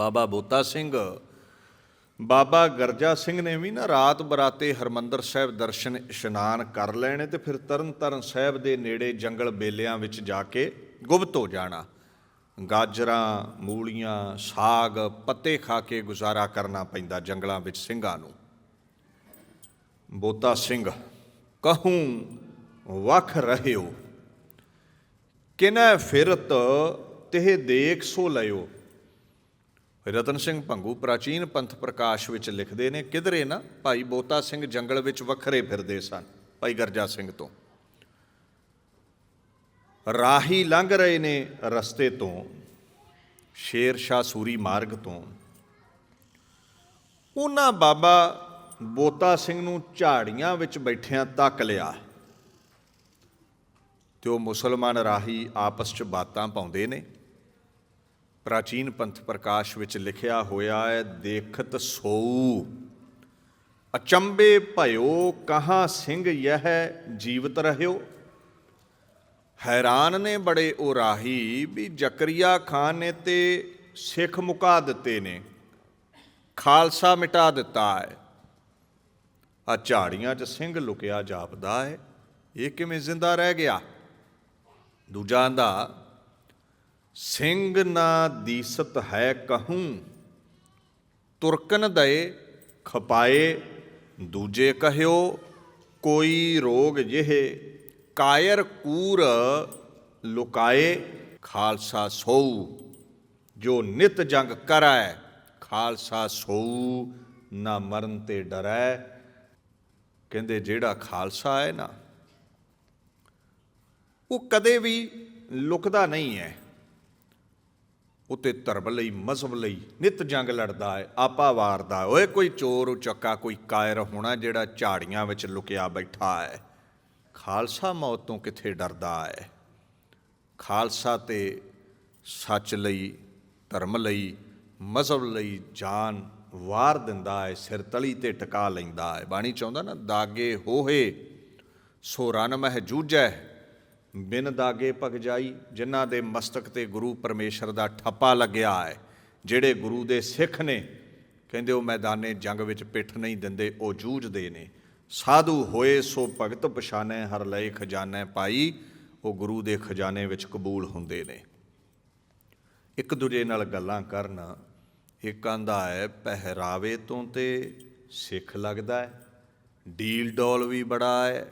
ਬਾਬਾ ਬੋਤਾ ਸਿੰਘ। ਬਾਬਾ ਗਰਜਾ ਸਿੰਘ ਨੇ ਵੀ ਨਾ ਰਾਤ ਬਰਾਤੇ ਹਰਮੰਦਰ ਸਾਹਿਬ ਦਰਸ਼ਨ ਇਸ਼ਨਾਨ ਕਰ ਲੈਣੇ ਤੇ ਫਿਰ ਤਰਨ ਤਾਰਨ ਸਾਹਿਬ ਦੇ ਨੇੜੇ ਜੰਗਲ ਬੇਲਿਆਂ ਵਿੱਚ ਜਾ ਕੇ ਗੁਪਤ ਹੋ ਜਾਣਾ। ਗਾਜਰਾਂ, ਮੂਲੀਆਂ, ਸਾਗ, ਪੱਤੇ ਖਾ ਕੇ ਗੁਜ਼ਾਰਾ ਕਰਨਾ ਪੈਂਦਾ ਜੰਗਲਾਂ ਵਿੱਚ ਸਿੰਘਾਂ ਨੂੰ। ਬੋਤਾ ਸਿੰਘ, ਕਹੂੰ, ਵਖ ਰਹਿਓ। ਕਿਨੈ ਫਿਰਤ, ਤਿਹ ਦੇਖ ਸੋ ਲਿਓ ਰਤਨ ਸਿੰਘ ਭੰਗੂ ਪ੍ਰਾਚੀਨ ਪੰਥ ਪ੍ਰਕਾਸ਼ ਵਿੱਚ ਲਿਖਦੇ ਨੇ, ਕਿਧਰੇ ਨਾ ਭਾਈ ਬੋਤਾ ਸਿੰਘ ਜੰਗਲ ਵਿੱਚ ਵੱਖਰੇ ਫਿਰਦੇ ਸਨ, ਭਾਈ ਗਰਜਾ ਸਿੰਘ ਤੋਂ। ਰਾਹੀ ਲੰਘ ਰਹੇ ਨੇ ਰਸਤੇ ਤੋਂ ਸ਼ੇਰ ਸ਼ਾਹ ਸੂਰੀ ਮਾਰਗ ਤੋਂ। ਉਹਨਾਂ ਬਾਬਾ ਬੋਤਾ ਸਿੰਘ ਨੂੰ ਝਾੜੀਆਂ ਵਿੱਚ ਬੈਠਿਆਂ ਤੱਕ ਲਿਆ। ਤੇ ਉਹ ਮੁਸਲਮਾਨ ਰਾਹੀ ਆਪਸ 'ਚ ਬਾਤਾਂ ਪਾਉਂਦੇ ਨੇ। ਪ੍ਰਾਚੀਨ ਪੰਥ ਪ੍ਰਕਾਸ਼ ਵਿੱਚ ਲਿਖਿਆ ਹੋਇਆ ਹੈ, ਦੇਖਤ ਸੋਊ। ਅਚੰਬੇ ਭਇਓ, ਕਹਾਂ ਸਿੰਘ ਯਹ ਜੀਵਤ ਰਹਿਓ। ਹੈਰਾਨ ਨੇ ਬੜੇ ਉਹ ਰਾਹੀ ਵੀ ਜ਼ਕਰੀਆ ਖਾਨ ਨੇ ਤੇ ਸਿੱਖ ਮੁਕਾ ਦਿੱਤੇ ਨੇ। ਖਾਲਸਾ ਮਿਟਾ ਦਿੱਤਾ ਹੈ। ਆ ਝਾੜੀਆਂ 'ਚ ਸਿੰਘ ਲੁਕਿਆ ਜਾਪਦਾ ਹੈ, ਇਹ ਕਿਵੇਂ ਜ਼ਿੰਦਾ ਰਹਿ ਗਿਆ? ਦੂਜਾ ਆਂਦਾ ਸਿੰਘ ਨਾ ਦੀਸਤ ਹੈ ਕਹੂੰ। ਤੁਰਕਨ ਦਏ ਖਪਾਏ, ਦੂਜੇ ਕਹਿਓ, ਕੋਈ ਰੋਗ ਜਿਹੇ। ਕਾਇਰ ਕੂਰ ਲੁਕਾਏ, ਖਾਲਸਾ ਸੋਊ। ਜੋ ਨਿਤ ਜੰਗ ਕਰੈ, ਖਾਲਸਾ ਸੋਊ, ਨਾ ਮਰਨ ਤੇ ਡਰੈ। ਕਹਿੰਦੇ ਜਿਹੜਾ ਖਾਲਸਾ ਹੈ ਨਾ, ਉਹ ਕਦੇ ਵੀ ਲੁਕਦਾ ਨਹੀਂ ਹੈ। ਉਤੇ ਧਰਮ ਲਈ, ਮਜ਼ਹਬ ਲਈ ਨਿਤ ਜੰਗ ਲੜਦਾ ਹੈ, ਆਪਾ ਵਾਰਦਾ ਓਏ ਕੋਈ ਚੋਰ ਉਚੱਕਾ, ਕੋਈ ਕਾਇਰ ਹੋਣਾ ਜਿਹੜਾ ਝਾੜੀਆਂ ਵਿੱਚ ਲੁਕਿਆ ਬੈਠਾ ਹੈ। ਖਾਲਸਾ ਮੌਤ ਤੋਂ ਕਿੱਥੇ ਡਰਦਾ ਹੈ? ਖਾਲਸਾ ਤੇ ਸੱਚ ਲਈ, ਧਰਮ ਲਈ, ਮਜ਼ਹਬ ਲਈ ਜਾਨ ਵਾਰ ਦਿੰਦਾ ਹੈ, ਸਿਰ ਤਲੀ ਤੇ ਟਿਕਾ ਲੈਂਦਾ ਹੈ। ਬਾਣੀ ਚਾਹੁੰਦਾ ਨਾ, ਦਾਗੇ ਹੋਏ ਸੋ ਰਨ ਮਹਿ ਜੂਝੈ ਬਿਨ ਦਾਗੇ ਭਗ ਜਾਈ, ਜਿਨ੍ਹਾਂ ਦੇ ਮਸਤਕ ਤੇ ਗੁਰੂ ਪਰਮੇਸ਼ਰ ਦਾ ਠੱਪਾ ਲੱਗਿਆ ਹੈ, ਜਿਹੜੇ ਗੁਰੂ ਦੇ ਸਿੱਖ ਨੇ। ਕਹਿੰਦੇ ਉਹ ਮੈਦਾਨੇ ਜੰਗ ਵਿੱਚ ਪਿੱਠ ਨਹੀਂ ਦਿੰਦੇ, ਉਹ ਜੂਝਦੇ ਨੇ। ਸਾਧੂ ਹੋਏ ਸੋ ਭਗਤ ਪਛਾਨੈ, ਹਰ ਲਏ ਖਜ਼ਾਨੇ ਪਾਈ, ਉਹ ਗੁਰੂ ਦੇ ਖਜ਼ਾਨੇ ਵਿੱਚ ਕਬੂਲ ਹੁੰਦੇ ਨੇ। ਇੱਕ ਦੂਜੇ ਨਾਲ ਗੱਲਾਂ ਕਰਨ ਇੱਕ ਆਂਦਾ ਹੈ, ਪਹਿਰਾਵੇ ਤੋਂ ਤੇ ਸਿੱਖ ਲੱਗਦਾ ਹੈ ਡੀਲ ਡੋਲ ਵੀ ਬੜਾ ਹੈ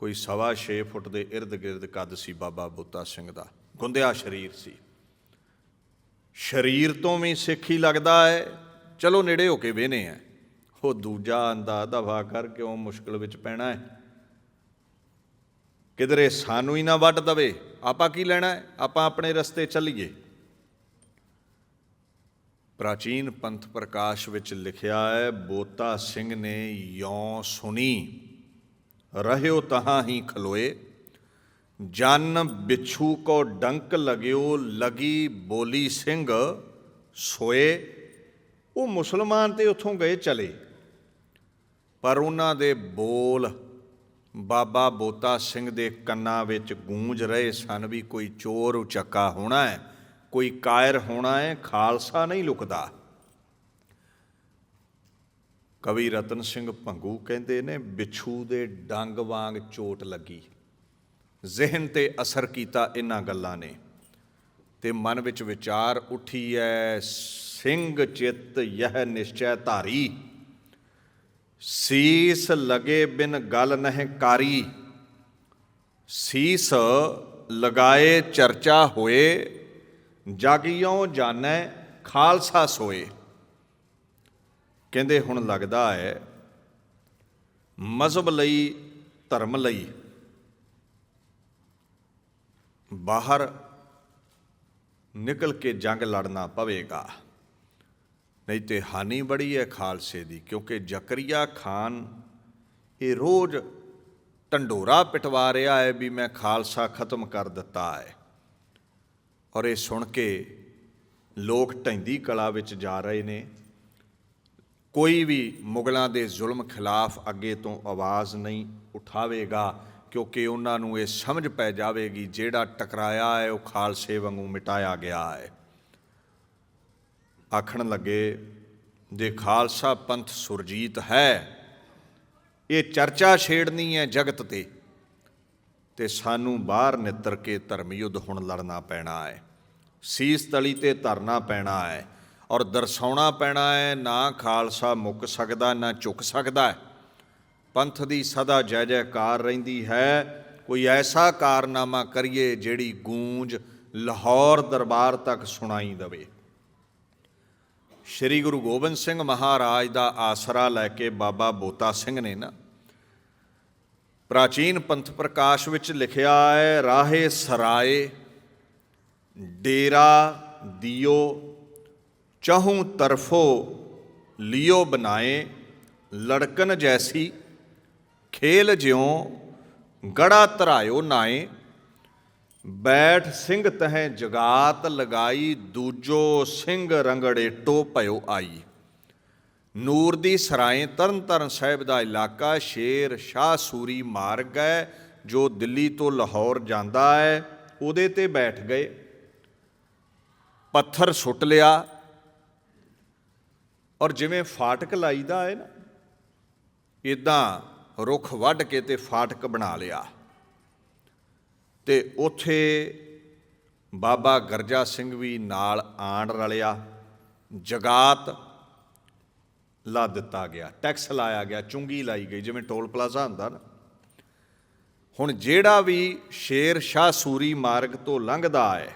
ਕੋਈ ਸਵਾ 6 ਫੁੱਟ ਦੇ ird ਗਿਰਦ ਕੱਦ ਸੀ ਬਾਬਾ ਬੋਤਾ ਸਿੰਘ ਦਾ। ਗੁੰਦਿਆ ਸਰੀਰ ਸੀ। ਸਰੀਰ ਤੋਂ ਵੀ ਸਿੱਖ ਹੀ ਲੱਗਦਾ ਹੈ। ਚਲੋ ਨੇੜੇ ਹੋ ਕੇ ਵੇਨੇ ਆ। ਉਹ ਦੂਜਾ ਆਂਦਾ ਦਫਾ ਕਰ ਕਿਉਂ ਮੁਸ਼ਕਲ ਵਿੱਚ ਪੈਣਾ ਹੈ? ਕਿਧਰੇ ਸਾਨੂੰ ਹੀ ਨਾ ਵੱਢ ਦਵੇ। ਆਪਾਂ ਕੀ ਲੈਣਾ ਹੈ? ਆਪਾਂ ਆਪਣੇ ਰਸਤੇ ਚੱਲੀਏ। ਪ੍ਰਾਚੀਨ ਪੰਥ ਪ੍ਰਕਾਸ਼ ਵਿੱਚ ਲਿਖਿਆ ਹੈ, ਬੋਤਾ ਸਿੰਘ ਨੇ ਯੋਂ ਸੁਣੀ। ਰਹਿਓ ਤਹਾਂ ਹੀ ਖਲੋਏ। ਜਨ ਬਿਛੂ ਕੋ ਡੰਕ ਲਗਿਓ, ਲਗੀ ਬੋਲੀ ਸਿੰਘ ਸੋਏ। ਉਹ ਮੁਸਲਮਾਨ ਤੇ ਉੱਥੋਂ ਗਏ ਚਲੇ। ਪਰ ਉਹਨਾਂ ਦੇ ਬੋਲ ਬਾਬਾ ਬੋਤਾ ਸਿੰਘ ਦੇ ਕੰਨਾਂ ਵਿੱਚ ਗੂੰਜ ਰਹੇ ਸਨ ਵੀ ਕੋਈ ਚੋਰ ਉਚੱਕਾ ਹੋਣਾ ਹੈ, ਕੋਈ ਕਾਇਰ ਹੋਣਾ ਹੈ, ਖਾਲਸਾ ਨਹੀਂ ਲੁਕਦਾ। ਕਵੀ ਰਤਨ ਸਿੰਘ ਭੰਗੂ ਕਹਿੰਦੇ ਨੇ ਵਿਛੂ ਦੇ ਡੰਗ ਵਾਂਗ ਚੋਟ ਲੱਗੀ। ਜ਼ਿਹਨ ਤੇ ਅਸਰ ਕੀਤਾ ਇਹਨਾਂ ਗੱਲਾਂ ਨੇ। ਤੇ ਮਨ ਵਿੱਚ ਵਿਚਾਰ ਉੱਠੀ ਐ, ਸਿੰਘ ਚਿੱਤ ਯਹ ਨਿਸ਼ਚੈ ਧਾਰੀ। ਸੀਸ ਲਗੇ ਬਿਨ ਗਲ ਨਹਿ ਕਾਰੀ। ਸੀਸ ਲਗਾਏ ਚਰਚਾ ਹੋਏ ਜਾਗਿਓ ਜਾਣੈ ਖਾਲਸਾ ਸੋਏ। ਕਹਿੰਦੇ ਹੁਣ ਲੱਗਦਾ ਹੈ, ਮਜ਼ਹਬ ਲਈ, ਧਰਮ ਲਈ ਬਾਹਰ ਨਿਕਲ ਕੇ ਜੰਗ ਲੜਨਾ ਪਵੇਗਾ। ਨਹੀਂ ਤੇ ਹਾਨੀ ਬੜੀ ਹੈ ਖਾਲਸੇ ਦੀ, ਕਿਉਂਕਿ ਜ਼ਕਰੀਆ ਖਾਨ ਇਹ ਰੋਜ਼ ਢੰਡੋਰਾ ਪਿਟਵਾ ਰਿਹਾ ਹੈ ਵੀ ਮੈਂ ਖਾਲਸਾ ਖਤਮ ਕਰ ਦਿੱਤਾ ਹੈ। ਔਰ ਇਹ ਸੁਣ ਕੇ ਲੋਕ ਢੈਂਦੀ ਕਲਾ ਵਿੱਚ ਜਾ ਰਹੇ ਨੇ। ਕੋਈ ਵੀ ਮੁਗਲਾਂ ਦੇ ਜ਼ੁਲਮ ਖਿਲਾਫ ਅੱਗੇ ਤੋਂ ਆਵਾਜ਼ ਨਹੀਂ ਉਠਾਵੇਗਾ, ਕਿਉਂਕਿ ਉਹਨਾਂ ਨੂੰ ਇਹ ਸਮਝ ਪੈ ਜਾਵੇਗੀ ਜਿਹੜਾ ਟਕਰਾਇਆ ਹੈ, ਉਹ ਖਾਲਸੇ ਵਾਂਗੂ ਮਿਟਾਇਆ ਗਿਆ ਹੈ। ਆਖਣ ਲੱਗੇ ਦੇ ਖਾਲਸਾ ਪੰਥ ਸੁਰਜੀਤ ਹੈ, ਇਹ ਚਰਚਾ ਛੇੜਨੀ ਹੈ ਜਗਤ ਤੇ ਤੇ ਸਾਨੂੰ ਬਾਹਰ ਨਿੱਤਰ ਕੇ ਧਰਮ ਯੁੱਧ ਹੁਣ ਲੜਨਾ ਪੈਣਾ ਹੈ। ਸੀਸ ਤਲੀ ਤੇ ਧਰਨਾ ਪੈਣਾ ਹੈ। ਔਰ ਦਰਸਾਉਣਾ ਪੈਣਾ ਹੈ, ਨਾ ਖਾਲਸਾ ਮੁੱਕ ਸਕਦਾ, ਨਾ ਝੁਕ ਸਕਦਾ ਹੈ। ਪੰਥ ਦੀ ਸਦਾ ਜੈ ਜੈਕਾਰ ਰਹਿੰਦੀ ਹੈ। ਕੋਈ ਐਸਾ ਕਾਰਨਾਮਾ ਕਰੀਏ ਜਿਹੜੀ ਗੂੰਜ ਲਾਹੌਰ ਦਰਬਾਰ ਤੱਕ ਸੁਣਾਈ ਦਵੇ। ਸ੍ਰੀ ਗੁਰੂ ਗੋਬਿੰਦ ਸਿੰਘ ਮਹਾਰਾਜ ਦਾ ਆਸਰਾ ਲੈ ਕੇ ਬਾਬਾ ਬੋਤਾ ਸਿੰਘ ਨੇ ਨਾ ਪ੍ਰਾਚੀਨ ਪੰਥ ਪ੍ਰਕਾਸ਼ ਵਿੱਚ ਲਿਖਿਆ ਹੈ, ਰਾਹੇ ਸਰਾਏ, ਡੇਰਾ ਦਿਓ ਚਾਹੂ ਤਰਫੋ ਲਿਓ ਬਨਾਏ ਲੜਕਨ ਜੈਸੀ, ਖੇਲ ਜਿਉ ਗੜਾ ਧਰਾਇਓ ਨਾਏ। ਬੈਠ ਸਿੰਘ ਤਹਿ ਜਗਾਤ ਲਗਾਈ, ਦੂਜੋ ਸਿੰਘ ਰੰਗੜੇ ਟੋ ਭਇਓ ਆਈ। ਨੂਰ ਦੀ ਸਰਾਏ ਤਰਨ ਤਾਰਨ ਸਾਹਿਬ ਦਾ ਇਲਾਕਾ, ਸ਼ੇਰ ਸ਼ਾਹ ਸੂਰੀ ਮਾਰਗ ਹੈ, ਜੋ ਦਿੱਲੀ ਤੋਂ ਲਾਹੌਰ ਜਾਂਦਾ ਹੈ, ਉਹਦੇ ਤੇ ਬੈਠ ਗਏ। ਪੱਥਰ ਸੁੱਟ ਲਿਆ ਔਰ ਜਿਵੇਂ ਫਾਟਕ ਲਾਈਦਾ ਹੈ ਨਾ ਇਦਾਂ ਰੁੱਖ ਵੱਢ ਕੇ ਤੇ ਫਾਟਕ ਬਣਾ ਲਿਆ। ਤੇ ਉਥੇ ਬਾਬਾ ਗਰਜਾ ਸਿੰਘ ਵੀ ਨਾਲ ਆਣ ਰਲਿਆ, ਜਗਾਤ ਲਾ ਦਿੱਤਾ ਗਿਆ, ਟੈਕਸ ਲਾਇਆ ਗਿਆ, ਚੁੰਗੀ ਲਾਈ ਗਈ, ਜਿਵੇਂ ਟੋਲ ਪਲਾਜ਼ਾ ਹੁੰਦਾ ਨਾ। ਹੁਣ ਜਿਹੜਾ ਵੀ ਸ਼ੇਰ ਸ਼ਾਹ ਸੂਰੀ ਮਾਰਗ ਤੋਂ ਲੰਘਦਾ ਹੈ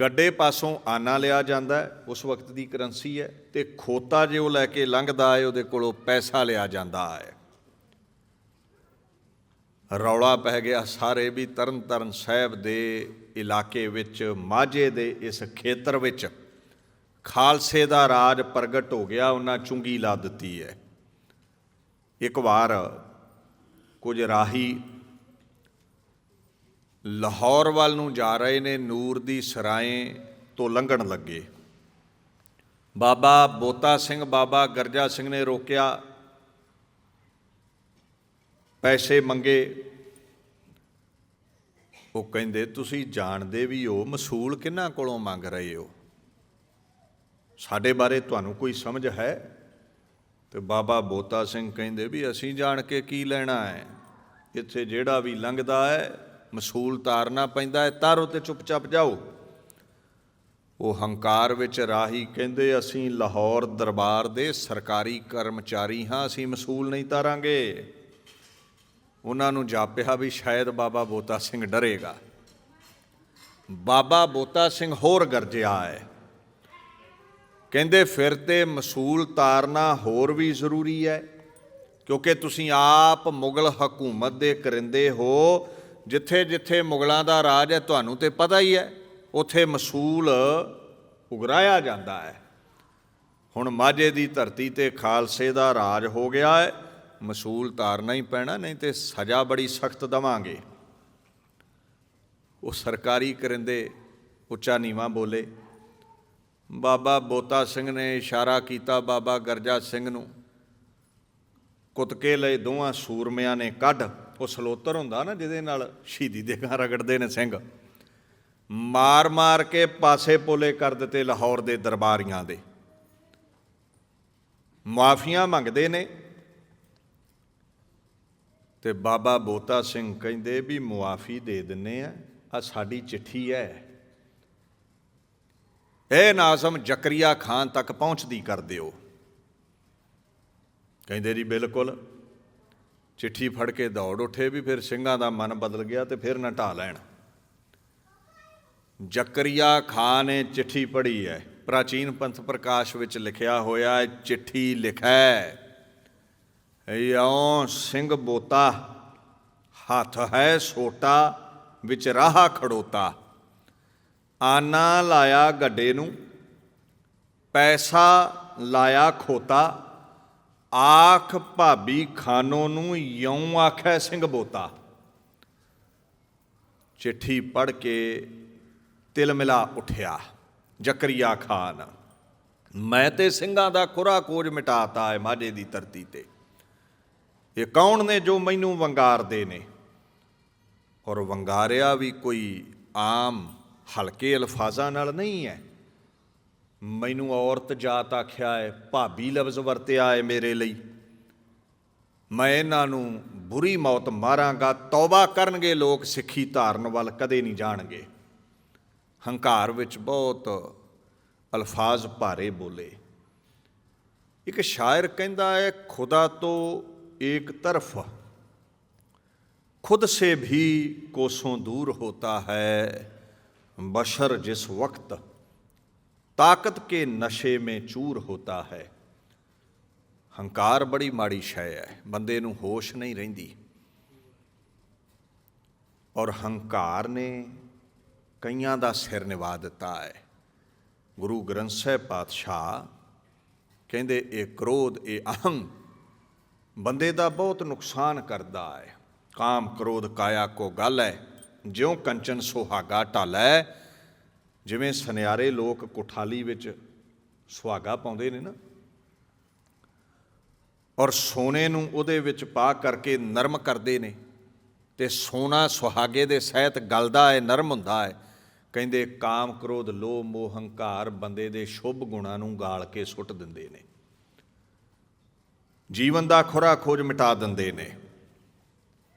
ਗੱਡੇ ਪਾਸੋਂ ਆਨਾ ਲਿਆ ਜਾਂਦਾ ਹੈ, ਉਸ ਵਕਤ ਦੀ ਕਰੰਸੀ ਹੈ ਤੇ ਖੋਤਾ ਜੇ ਉਹ ਲੈ ਕੇ ਲੰਘਦਾ ਹੈ ਉਹਦੇ ਕੋਲੋਂ ਪੈਸਾ ਲਿਆ ਜਾਂਦਾ ਹੈ। ਰੌਲਾ ਪੈ ਗਿਆ ਸਾਰੇ ਵੀ ਤਰਨ ਤਰਨ ਸਾਹਿਬ ਦੇ ਇਲਾਕੇ ਵਿੱਚ ਮਾਝੇ ਦੇ ਇਸ ਖੇਤਰ ਵਿੱਚ। ਖਾਲਸੇ ਦਾ ਰਾਜ ਪ੍ਰਗਟ ਹੋ ਗਿਆ ਉਹਨਾਂ ਚੁੰਗੀ ਲਾ ਦਿੱਤੀ ਹੈ। ਇੱਕ ਵਾਰ ਕੁਝ ਰਾਹੀ ਲਾਹੌਰ ਵੱਲ ਨੂੰ ਜਾ ਰਹੇ ਨੇ ਨੂਰ ਦੀ ਸਰਾਏ ਤੋਂ ਲੰਘਣ ਲੱਗੇ। ਬਾਬਾ ਬੋਤਾ ਸਿੰਘ, ਬਾਬਾ ਗਰਜਾ ਸਿੰਘ ਨੇ ਰੋਕਿਆ। ਪੈਸੇ ਮੰਗੇ। ਉਹ ਕਹਿੰਦੇ, ਤੁਸੀਂ ਜਾਣਦੇ ਵੀ ਹੋ, ਮਸੂਲ ਕਿਹਨਾਂ ਕੋਲੋਂ ਮੰਗ ਰਹੇ ਹੋ? ਸਾਡੇ ਬਾਰੇ ਤੁਹਾਨੂੰ ਕੋਈ ਸਮਝ ਹੈ? ਤੇ ਬਾਬਾ ਬੋਤਾ ਸਿੰਘ ਕਹਿੰਦੇ, ਵੀ ਅਸੀਂ ਜਾਣ ਕੇ ਕੀ ਲੈਣਾ ਹੈ? ਇੱਥੇ ਜਿਹੜਾ ਵੀ ਲੰਘਦਾ ਹੈ ਮਸੂਲ ਤਾਰਨਾ ਪੈਂਦਾ ਹੈ, ਤਾਰੋ ਤੇ ਚੁੱਪਚਾਪ ਜਾਓ। ਉਹ ਹੰਕਾਰ ਵਿੱਚ ਰਾਹੀ ਕਹਿੰਦੇ, ਅਸੀਂ ਲਾਹੌਰ ਦਰਬਾਰ ਦੇ ਸਰਕਾਰੀ ਕਰਮਚਾਰੀ ਹਾਂ, ਅਸੀਂ ਮਸੂਲ ਨਹੀਂ ਤਾਰਾਂਗੇ। ਉਹਨਾਂ ਨੂੰ ਜਾਪਿਆ ਵੀ ਸ਼ਾਇਦ ਬਾਬਾ ਬੋਤਾ ਸਿੰਘ ਡਰੇਗਾ। ਬਾਬਾ ਬੋਤਾ ਸਿੰਘ ਹੋਰ ਗਰਜਿਆ ਹੈ। ਕਹਿੰਦੇ, ਫਿਰ ਤੇ ਮਸੂਲ ਤਾਰਨਾ ਹੋਰ ਵੀ ਜ਼ਰੂਰੀ ਹੈ, ਕਿਉਂਕਿ ਤੁਸੀਂ ਆਪ ਮੁਗਲ ਹਕੂਮਤ ਦੇ ਕਰਿੰਦੇ ਹੋ ਜਿੱਥੇ ਜਿੱਥੇ ਮੁਗਲਾਂ ਦਾ ਰਾਜ ਹੈ, ਤੁਹਾਨੂੰ ਤੇ ਪਤਾ ਹੀ ਹੈ, ਉਥੇ ਮਸੂਲ ਉਗਰਾਇਆ ਜਾਂਦਾ ਹੈ। ਹੁਣ ਮਾਝੇ ਦੀ ਧਰਤੀ ਤੇ ਖਾਲਸੇ ਦਾ ਰਾਜ ਹੋ ਗਿਆ ਹੈ, ਮਸੂਲ ਤਾਰਨਾ ਹੀ ਪੈਣਾ, ਨਹੀਂ ਤੇ ਸਜ਼ਾ ਬੜੀ ਸਖਤ ਦਵਾਂਗੇ। ਉਹ ਸਰਕਾਰੀ ਕਰਿੰਦੇ ਉੱਚਾ ਨੀਵਾ ਬੋਲੇ। ਬਾਬਾ ਬੋਤਾ ਸਿੰਘ ਨੇ ਇਸ਼ਾਰਾ ਕੀਤਾ, ਬਾਬਾ ਗਰਜਾ ਸਿੰਘ ਨੂੰ। ਕੁੱਤਕੇ ਲਈ ਦੋਵਾਂ ਸੂਰਮਿਆਂ ਨੇ ਕੱਢ। ਉਹ ਸਲੋਤਰ ਹੁੰਦਾ ਨਾ ਜਿਹਦੇ ਨਾਲ ਸ਼ਹੀਦੀ ਦੇ ਗਾਂ ਰਗੜਦੇ ਨੇ ਸਿੰਘ। ਮਾਰ ਮਾਰ ਕੇ ਪਾਸੇ ਪੋਲੇ ਕਰ ਦਿੱਤੇ ਲਾਹੌਰ ਦੇ ਦਰਬਾਰੀਆਂ ਦੇ। ਮਾਫੀਆਂ ਮੰਗਦੇ ਨੇ। ਤੇ ਬਾਬਾ ਬੋਤਾ ਸਿੰਘ ਕਹਿੰਦੇ ਵੀ ਮੁਆਫੀ ਦੇ ਦਿੰਨੇ ਆ ਆ ਸਾਡੀ ਚਿੱਠੀ ਹੈ ਇਹ ਨਾਜ਼ਮ ਜ਼ਕਰੀਆ ਖਾਨ ਤੱਕ ਪਹੁੰਚਦੀ ਕਰ ਦਿਓ। ਕਹਿੰਦੇ ਜੀ ਬਿਲਕੁਲ। ਚਿੱਠੀ ਫੜ ਕੇ ਦੌੜ ਉੱਠੇ ਵੀ ਫਿਰ ਸਿੰਘਾਂ ਦਾ ਮਨ ਬਦਲ ਗਿਆ ਤੇ ਫਿਰ ਨਾ ਢਾ ਲੈਣ। ਜ਼ਕਰੀਆ ਖਾਨ ਨੇ ਚਿੱਠੀ ਪੜ੍ਹੀ ਹੈ। ਪ੍ਰਾਚੀਨ ਪੰਥ ਪ੍ਰਕਾਸ਼ ਵਿੱਚ ਲਿਖਿਆ ਹੋਇਆ ਹੈ, ਚਿੱਠੀ ਲਿਖੈ। ਇਉਂ ਸਿੰਘ ਬੋਤਾ, ਹੱਥ ਹੈ ਸੋਟਾ, ਵਿੱਚ ਰਾਹ ਖੜੋਤਾ। ਆਨਾ ਲਾਇਆ ਗੱਡੇ ਨੂੰ, ਪੈਸਾ ਲਾਇਆ ਖੋਤਾ। ਆਖ ਭਾਬੀ ਖਾਨੋ ਨੂੰ ਯਉ ਆਖੈ ਸਿੰਘ ਬੋਤਾ। ਚਿੱਠੀ ਪੜ ਕੇ ਤਿਲਮਿਲਾ ਉੱਠਿਆ, ਜ਼ਕਰੀਆ ਖਾਨ। ਮੈਂ ਤੇ ਸਿੰਘਾਂ ਦਾ ਖੁਰਾ ਕੋਜ ਮਿਟਾਤਾ ਹੈ ਮਾਝੇ ਦੀ ਧਰਤੀ ਤੇ। ਇਹ ਕੌਣ ਨੇ ਜੋ ਮੈਨੂੰ ਵੰਗਾਰਦੇ ਨੇ? ਔਰ ਵੰਗਾਰਿਆ ਵੀ ਕੋਈ ਆਮ, ਹਲਕੇ ਅਲਫਾਜ਼ਾਂ ਨਾਲ ਨਹੀਂ ਹੈ ਮੈਨੂੰ ਔਰਤ ਜਾਤ ਆਖਿਆ ਹੈ ਭਾਬੀ ਲਫ਼ਜ਼ ਵਰਤਿਆ ਹੈ ਮੇਰੇ ਲਈ ਮੈਂ ਇਹਨਾਂ ਨੂੰ ਬੁਰੀ ਮੌਤ ਮਾਰਾਂਗਾ ਤੌਬਾ ਕਰਨਗੇ ਲੋਕ ਸਿੱਖੀ ਧਾਰਨ ਵੱਲ ਕਦੇ ਨਹੀਂ ਜਾਣਗੇ ਹੰਕਾਰ ਵਿੱਚ ਬਹੁਤ ਅਲਫਾਜ਼ ਭਾਰੇ ਬੋਲੇ ਇੱਕ ਸ਼ਾਇਰ ਕਹਿੰਦਾ ਹੈ ਖੁਦਾ ਤੋਂ ਇੱਕ ਤਰਫ खुद से भी कोसों दूर होता है बशर जिस वक्त ਤਾਕਤ ਕੇ ਨਸ਼ੇ ਮੇ ਚੂਰ ਹੋਤਾ ਹੈ। ਹੰਕਾਰ ਬੜੀ ਮਾੜੀ ਸ਼ੈ ਹੈ, ਬੰਦੇ ਨੂੰ ਹੋਸ਼ ਨਹੀਂ ਰਹਿੰਦੀ। ਔਰ ਹੰਕਾਰ ਨੇ ਕਈਆਂ ਦਾ ਸਿਰ ਨਿਵਾ ਦਿੱਤਾ ਹੈ। ਗੁਰੂ ਗ੍ਰੰਥ ਸਾਹਿਬ ਪਾਤਸ਼ਾਹ ਕਹਿੰਦੇ, ਇਹ ਕ੍ਰੋਧ, ਇਹ ਅਹੰ ਬੰਦੇ ਦਾ ਬਹੁਤ ਨੁਕਸਾਨ ਕਰਦਾ ਹੈ। ਕਾਮ ਕ੍ਰੋਧ ਕਾਇਆ ਕੋ ਗੱਲ ਹੈ, ਜਿਉ ਕੰਚਨ ਸੋਹਾਗਾ ਢਾਲੈ ਜਿਵੇਂ ਸੁਨਿਆਰੇ ਲੋਕ ਕੋਠਾਲੀ ਵਿੱਚ ਸੁਹਾਗਾ ਪਾਉਂਦੇ ਨੇ ਨਾ, ਔਰ ਸੋਨੇ ਨੂੰ ਉਹਦੇ ਵਿੱਚ ਪਾ ਕਰਕੇ ਨਰਮ ਕਰਦੇ ਨੇ, ਤੇ ਸੋਨਾ ਸੁਹਾਗੇ ਦੇ ਸਹਿਤ ਗਲਦਾ ਹੈ, ਨਰਮ ਹੁੰਦਾ ਹੈ, ਕਹਿੰਦੇ ਕਾਮ ਕ੍ਰੋਧ ਲੋਭ ਮੋਹ ਹੰਕਾਰ ਬੰਦੇ ਦੇ ਸ਼ੁਭ ਗੁਣਾਂ ਨੂੰ ਗਾਲ ਕੇ ਸੁੱਟ ਦਿੰਦੇ ਨੇ, ਜੀਵਨ ਦਾ ਖੁਰਾ ਖੋਜ ਮਿਟਾ ਦਿੰਦੇ ਨੇ।